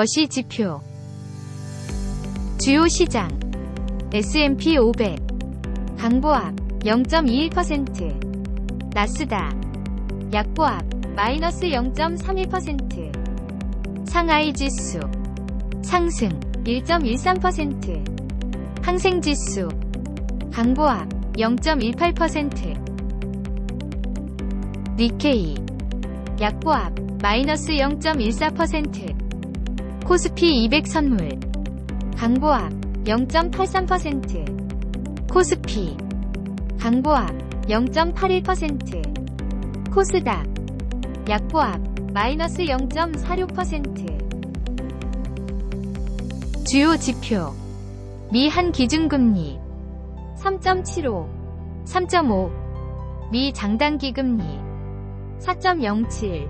거시 지표. 주요 시장. S&P 500 강보합 0.21% 나스닥. 약보합 마이너스 0.31% 상하이 지수. 상승 1.13% 항생 지수. 강보합 0.18% 니케이. 약보합 마이너스 0.14% 코스피 200 선물. 강보합 0.83% 코스피 강보합 0.81% 코스닥 약보합 마이너스 0.46% 주요 지표. 미 한 기준금리 3.75 3.5 미 장단기 금리 4.07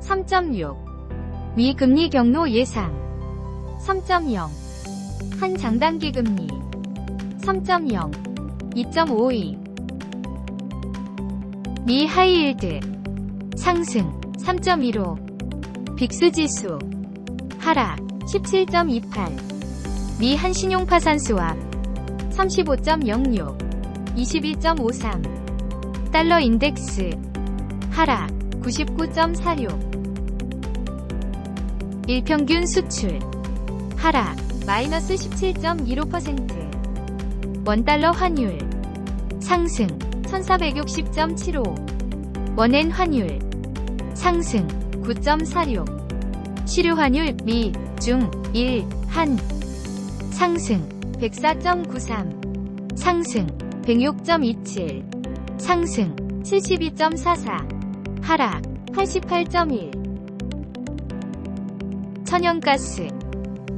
3.6 미 금리 경로 예상. 3.0 한 장단기 금리. 3.0 2.52 미 하이일드. 상승. 3.15 빅스 지수. 하락. 17.28 미 한신용 파산 수합 35.06 21.53 달러 인덱스. 하락. 99.46 일평균 수출. 하락 마이너스 17.15% 원달러 환율. 상승 1460.75 원엔 환율. 상승 9.46 시류 환율 미, 중, 일, 한. 상승 104.93 상승 106.27 상승 72.44 하락 88.1 천연가스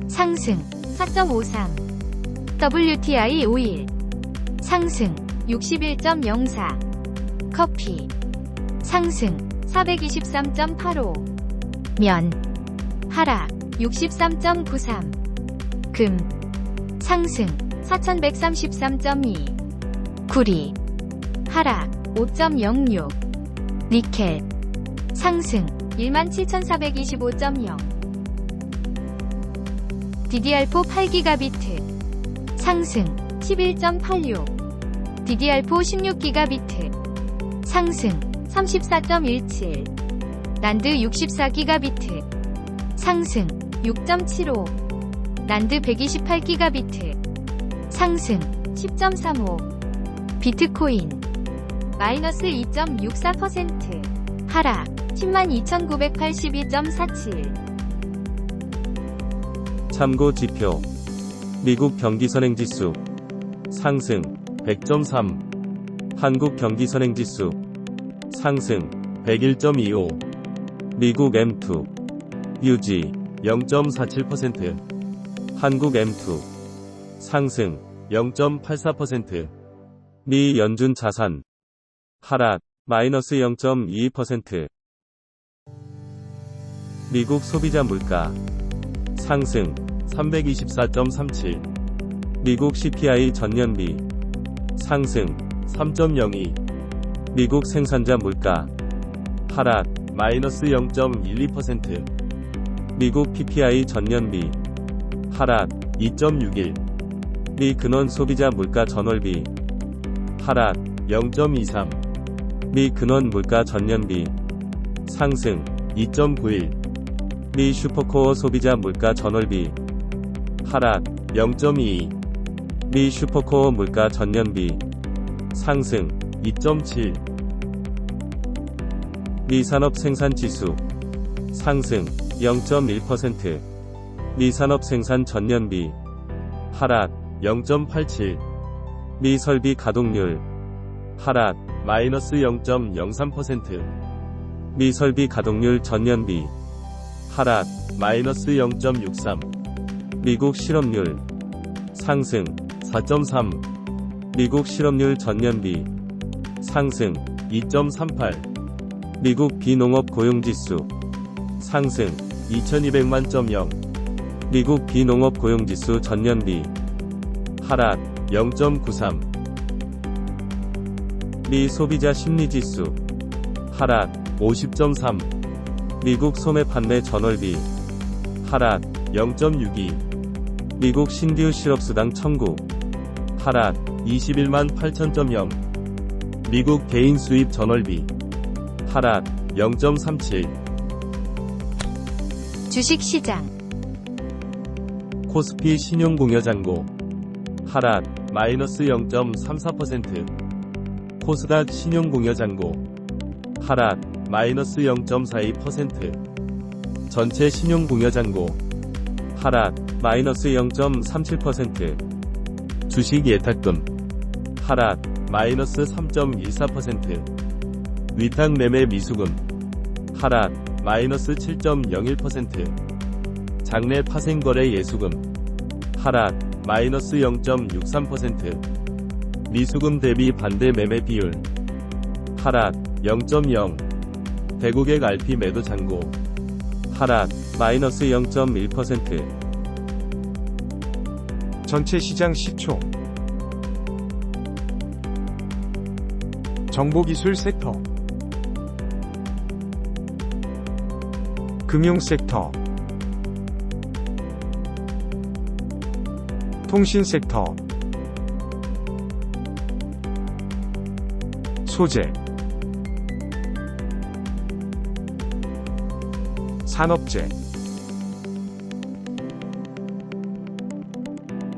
상승 4.53 WTI 오일 상승 61.04 커피 상승 423.85 면 하락 63.93 금 상승 4133.2 구리 하락 5.06 니켈 상승 17,425.0 DDR4 8기가비트. 상승 11.86 DDR4 16기가비트. 상승 34.17 난드 64기가비트. 상승 6.75 난드 128기가비트. 상승 10.35 비트코인 마이너스 2.64% 하락 102,982.47 참고 지표. 미국 경기선행지수. 상승 100.3 한국 경기선행지수. 상승 101.25 미국 M2 유지 0.47% 한국 M2 상승 0.84%미 연준 자산. 하락 마이너스 0.22% 미국 소비자 물가. 상승 324.37 미국 CPI 전년비 상승 3.02 미국 생산자 물가 하락 마이너스 0.12% 미국 PPI 전년비 하락 2.61 미 근원 소비자 물가 전월비 하락 0.23 미 근원 물가 전년비 상승 2.91 미 슈퍼코어 소비자 물가 전월비 하락 0.22. 미 슈퍼코어 물가 전년비 상승 2.7. 미 산업 생산 지수 상승 0.1%. 미 산업 생산 전년비 하락 0.87. 미 설비 가동률 하락 마이너스 0.03%. 미 설비 가동률 전년비 하락 마이너스 0.63. 미국 실업률 상승 4.3 미국 실업률 전년비 상승 2.38 미국 비농업 고용지수 상승 2200만.0 미국 비농업 고용지수 전년비 하락 0.93 미 소비자 심리지수 하락 50.3 미국 소매 판매 전월비 하락 0.62 미국 신디우 실업수당 청구. 하락 21만 8천점0 미국 개인 수입 전월비. 하락 0.37 주식시장, 코스피 신용공여잔고. 하락 마이너스 0.34% 코스닥 신용공여잔고. 하락 마이너스 0.42% 전체 신용공여잔고. 하락 마이너스 0.37% 주식 예탁금. 하락 마이너스 3.14% 위탁 매매 미수금. 하락 마이너스 7.01% 장내 파생거래 예수금. 하락 마이너스 0.63% 미수금 대비 반대 매매 비율. 하락 0.0 대국액 RP 매도 잔고. 하락 마이너스 0.1% 전체 시장 시총 정보기술 섹터. 금융 섹터. 통신 섹터. 소재. 산업재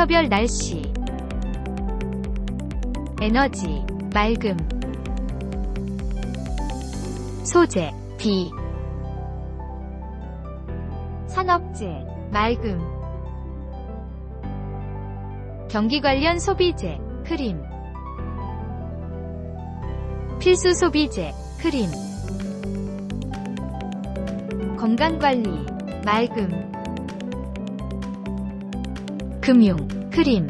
섹터별 날씨, 에너지, 맑음, 소재, 비, 산업재, 맑음, 경기 관련 소비재, 흐림, 필수 소비재, 흐림, 건강관리, 맑음, 금융, 흐림,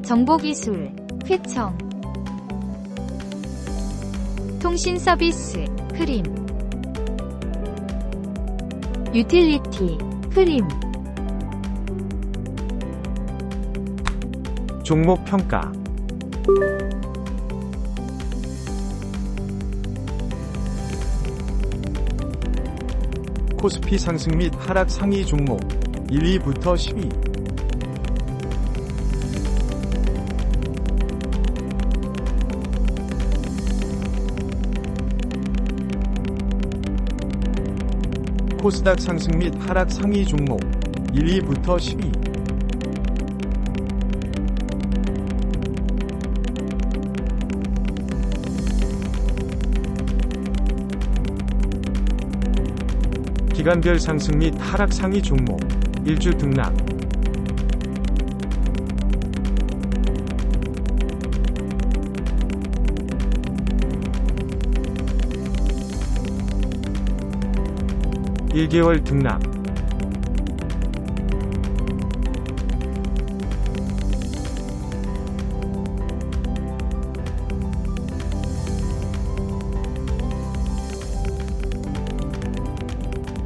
정보기술, 휘청, 통신 서비스, 흐림, 유틸리티, 흐림, 종목 평가. 코스피 상승 및 하락 상위 종목 1위부터 10위. 코스닥 상승 및 하락 상위 종목 1위부터 10위. 기간별 상승 및 하락 상위 종목 1주 등락. 일개월 등락.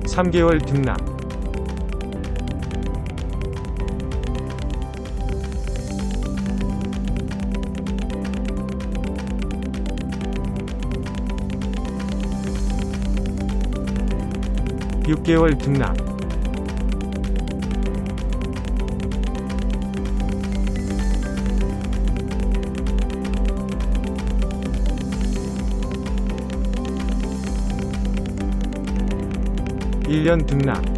삼개월 등락 육개월 등락. 1년 등락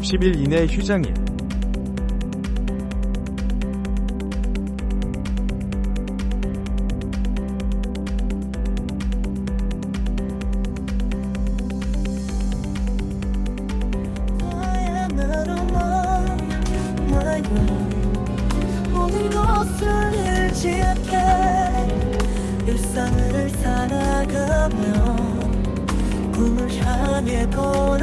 (60일) 이내 휴장일. 일상을 살아가며 꿈을 향해 걸